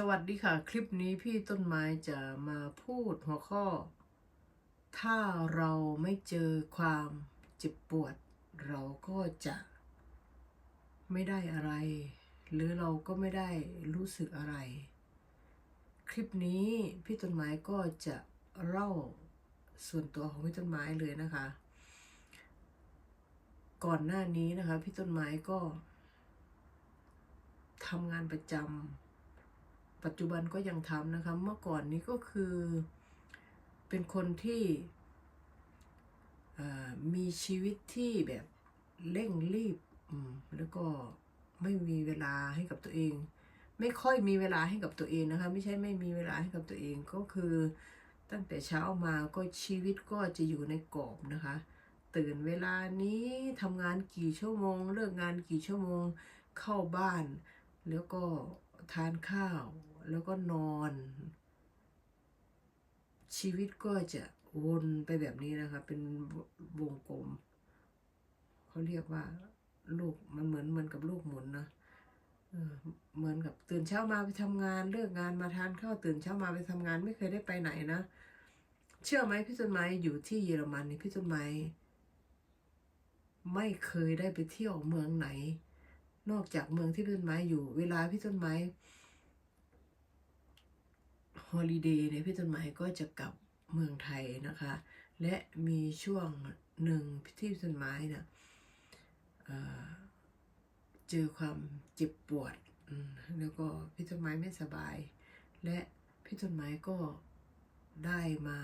สวัสดีค่ะ คลิปนี้พี่ต้นไม้จะมาพูดหัวข้อ ถ้าเราไม่เจอความเจ็บปวด เราก็จะไม่ได้อะไร หรือเราก็ไม่ได้รู้สึกอะไร คลิปนี้พี่ต้นไม้ก็จะเล่าส่วนตัวของพี่ต้นไม้เลยนะคะ ก่อนหน้านี้นะคะ พี่ต้นไม้ก็ทำงานประจำ ปัจจุบันก็ยังทำนะคะ เมื่อก่อนนี้ก็คือเป็นคนที่มีชีวิตที่แบบเร่งรีบแล้วก็ไม่มีเวลาให้กับตัวเอง ไม่ค่อยมีเวลาให้กับตัวเองนะคะ ไม่ใช่ไม่มีเวลาให้กับตัวเองก็คือ ตั้งแต่เช้ามาก็ชีวิตก็จะอยู่ในกรอบนะคะ ตื่นเวลานี้ทำงานกี่ชั่วโมง เลิกงานกี่ชั่วโมงเข้าบ้าน แล้วก็ทานข้าว แล้วก็นอน ชีวิตก็จะวนไปแบบนี้นะคะ เป็นวงกลม เขาเรียกว่าลูกมันเหมือนเหมือนกับลูกหมุนนะเหมือนกับตื่นเช้ามาไปทำงานเลิกงานมาทานข้าวตื่นเช้ามาไปทำงานไม่เคยได้ไปไหนนะ เชื่อไหมพี่ต้นไม้อยู่ที่เยอรมันนี่พี่ต้นไม้ไม่เคยได้ไปเที่ยวเมืองไหน นอกจากเมืองที่พี่ต้นไม้อยู่ เวลาพี่ต้นไม้ ฮอลิเดย์เนี่ยพี่ต้นไม้ก็จะกลับเมืองไทยนะคะ และมีช่วงหนึ่งที่พี่ต้นไม้นี่ยเเจอความเจ็บปวดแล้วก็พี่ต้นไม้ไม่สบาย และพี่ต้นไม้ก็ได้มา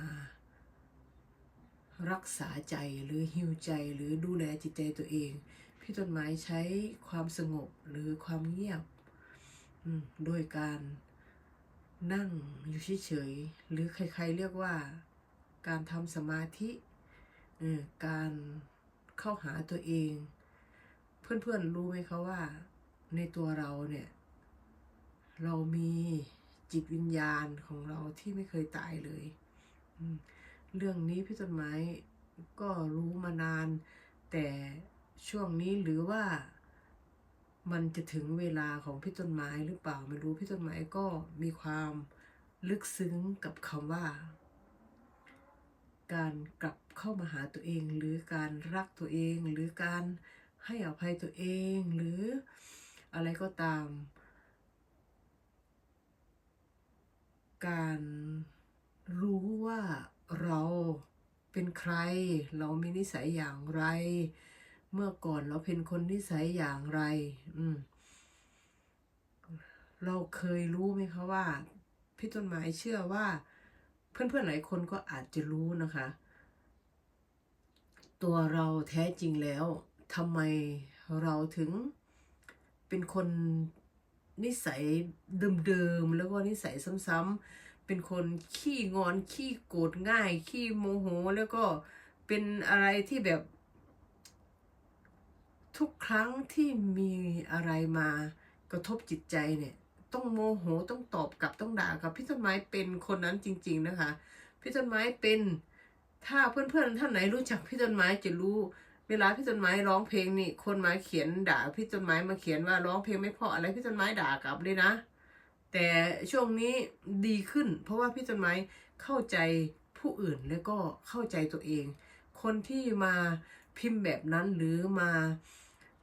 รักษาใจหรือฮิวใจหรือดูแลจิตใจตัวเอง พี่ต้นไม้ใช้ความสงบหรือความเงียบโดยการ นั่งอยู่เฉยๆหรือใครๆเรียกว่า การทำสมาธิการเข้าหาตัวเอง เพื่อนๆรู้ไหมคะว่า ในตัวเราเนี่ย เรามีจิตวิญญาณของเราที่ไม่เคยตายเลยเรื่องนี้พี่ต้นไม้ก็รู้มานาน แต่ช่วงนี้หรือว่า มันจะถึงเวลาของพี่ต้นไม้หรือเปล่าไม่รู้พี่ต้นไม้ก็มีความลึกซึ้งกับคำว่า การกลับเข้ามาหาตัวเอง หรือการรักตัวเอง หรือการให้อภัยตัวเอง หรืออะไรก็ตาม การรู้ว่าเราเป็นใคร เรามีนิสัยอย่างไร เมื่อก่อนเราเป็นคนนิสัยอย่างไร อืม เราเคยรู้ไหมคะว่า พี่ต้นไม้เชื่อว่า เพื่อนๆหลายคนก็อาจจะรู้นะคะ ตัวเราแท้จริงแล้วทำไมเราถึงเป็นคนนิสัยเดิมๆ แล้วก็นิสัยซ้ำๆ เป็นคนขี้งอนขี้โกรธง่าย ขี้โมโห แล้วก็เป็นอะไรที่แบบ ทุกครั้งที่มีอะไรมากระทบจิตใจเนี่ยต้องโมโหต้องตอบกลับต้องด่ากลับพี่ต้นไม้เป็นคนนั้นจริง ๆนะคะ พี่ต้นไม้เป็นถ้าเพื่อนๆท่านไหนรู้จักพี่ต้นไม้จะรู้ เวลาพี่ต้นไม้ร้องเพลงนี่ คนมาเขียนด่าพี่ต้นไม้มาเขียนว่าร้องเพลงไม่เพราะอะไรพี่ต้นไม้ด่ากลับเลยนะ แต่ช่วงนี้ดีขึ้น เพราะว่าพี่ต้นไม้เข้าใจผู้อื่นแล้วก็เข้าใจตัวเอง คนที่มาพิมพ์แบบนั้นหรือมา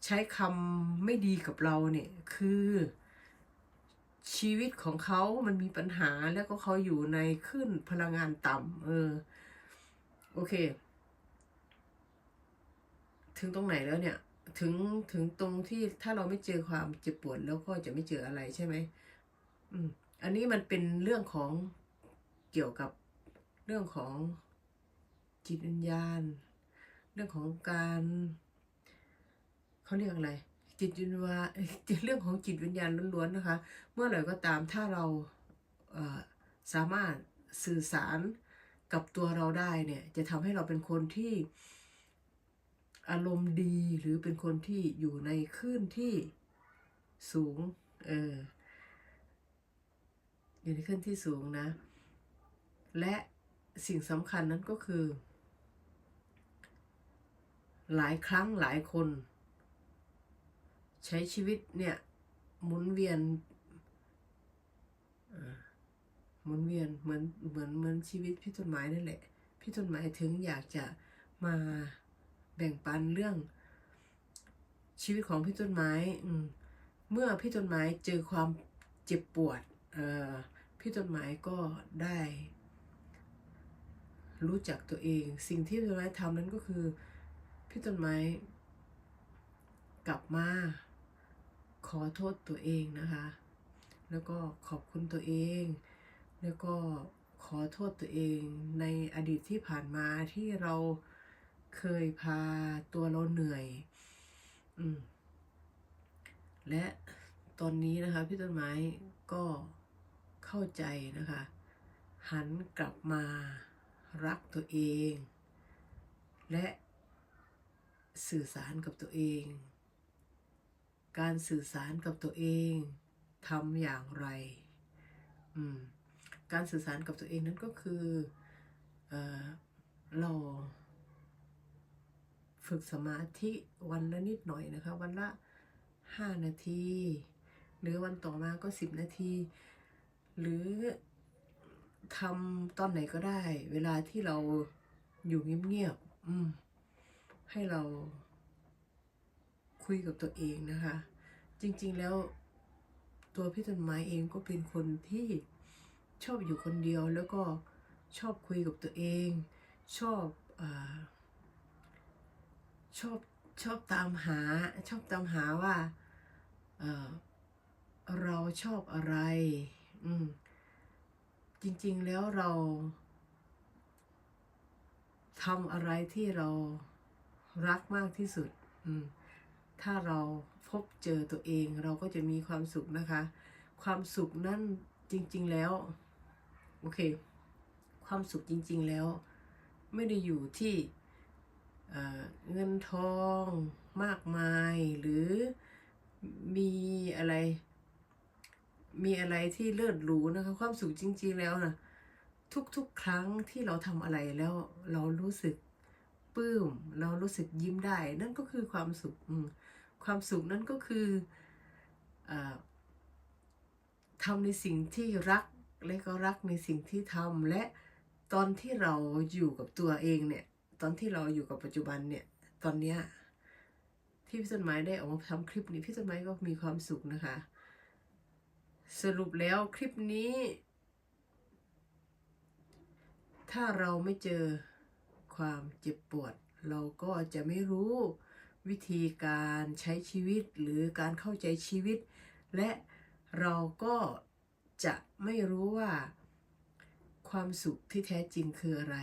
ใช้คำไม่ดีกับเราเนี่ยคือ ชีวิตของเขามันมีปัญหาแล้วก็เขาอยู่ในขึ้นพลังงานต่ำเออ โอเค ถึงตรงไหนแล้วเนี่ย ถึงถึงตรงที่ถ้าเราไม่เจอความเจ็บปวดแล้วก็จะไม่เจออะไรใช่ไหมอืม อันนี้มันเป็นเรื่องของเกี่ยวกับเรื่องของจิตวิญญาณ เรื่องของการ เขาเรียกอะไร จิตวิญญาณเอ้ยเรื่องของจิตวิญญาณล้วนๆนะคะ เมื่อไหร่ก็ตามถ้าเราเสามารถสื่อสารกับตัวเราได้เนี่ยจะทำให้เราเป็นคนที่อารมณ์ดีหรือเป็นคนที่อยู่ในคลื่นที่สูงเอออยู่ในคลื่นที่สูงนะ และสิ่งสำคัญนั้นก็คือ หลายครั้งหลายคน ใช้ชีวิตเนี่ยหมุนเวียนหมุนเวียนเหมือนเหมือนเหมือนชีวิตพี่ต้นไม้นั่นแหละ พี่ต้นไม้ถึงอยากจะมาแบ่งปันเรื่อง ชีวิตของพี่ต้นไม้อืมเมื่อพี่ต้นไม้เจอความเจ็บปวดเออพี่ต้นไม้ก็ได้ รู้จักตัวเอง สิ่งที่พี่ต้นไม้ทำนั้นก็คือ พี่ต้นไม้กลับมา ขอโทษตัวเองนะคะ แล้วก็ขอบคุณตัวเอง แล้วก็ขอโทษตัวเองในอดีตที่ผ่านมาที่เราเคยพาตัวเราเหนื่อย อืม และตอนนี้นะคะพี่ต้นไม้ก็เข้าใจนะคะ หันกลับมารักตัวเอง และสื่อสารกับตัวเอง การสื่อสารกับตัวเองทำอย่างไร การสื่อสารกับตัวเองนั้นก็คือเออเราฝึกสมาธิวันละนิดหน่อยนะคะ วันละห้านาที หรือวันต่อมาก็สิบนาที หรือทำตอนไหนก็ได้ เวลาที่เราอยู่เงียบๆให้เรา คุยกับตัวเองนะคะ จริงๆแล้วตัวพี่ต้นไม้เองก็เป็นคนที่ชอบอยู่คนเดียวแล้วก็ชอบคุยกับตัวเอง ชอบอชอบชอบตามหาชอบตามหาว่าเเราชอบอะไร อืมจริงๆแล้วเราทำอะไรที่เรารักมากที่สุด อืม ถ้าเราพบเจอตัวเองเราก็จะมีความสุขนะคะ ความสุขนั่นจริง ๆแล้ว โอเค ความสุขจริง ๆแล้ว ไม่ได้อยู่ที่เงินทองมากมายหรือมีอะไร มีอะไรที่เลิศหรูนะคะ ความสุขจริง ๆแล้วนะทุกๆ ครั้งที่เราทำอะไรแล้วเรารู้สึกปลื้ม เรารู้สึกยิ้มได้ นั่นก็คือความสุขอืม ความสุขนั่นก็คืออทำในสิ่งที่รักและก็รักในสิ่งที่ทำและตอนที่เราอยู่กับตัวเองเนี่ย ตอนที่เราอยู่กับปัจจุบันเนี่ย ตอนเนี้ยที่พี่ต้นไม้ได้ออกมาทำคลิปนี้พี่ต้นไม้ก็มีความสุขนะคะ สรุปแล้วคลิปนี้ ถ้าเราไม่เจอความเจ็บปวด เราก็จะไม่รู้ วิธีการใช้ชีวิตหรือการเข้าใจชีวิต และเราก็จะไม่รู้ว่าความสุขที่แท้จริงคืออะไร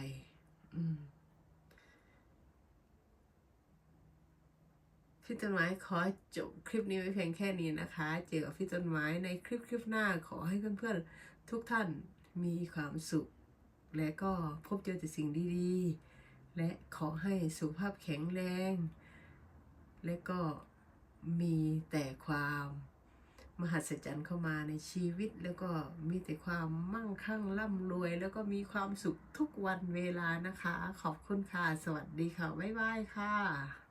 พี่ต้นไม้ขอจบคลิปนี้ไว้เพียงแค่นี้นะคะ เจอกับพี่ต้นไม้ในคลิปคลิปหน้าขอให้เพื่อนๆ ทุกท่านมีความสุข และก็พบเจอแต่สิ่งดีๆ และขอให้สุขภาพแข็งแรง และก็มีแต่ความมหัศจรรย์เข้ามาในชีวิต แล้วก็มีแต่ความมั่งคั่งร่ำรวย แล้วก็มีความสุขทุกวันเวลานะคะ ขอบคุณค่ะ สวัสดีค่ะ บ๊ายบายค่ะ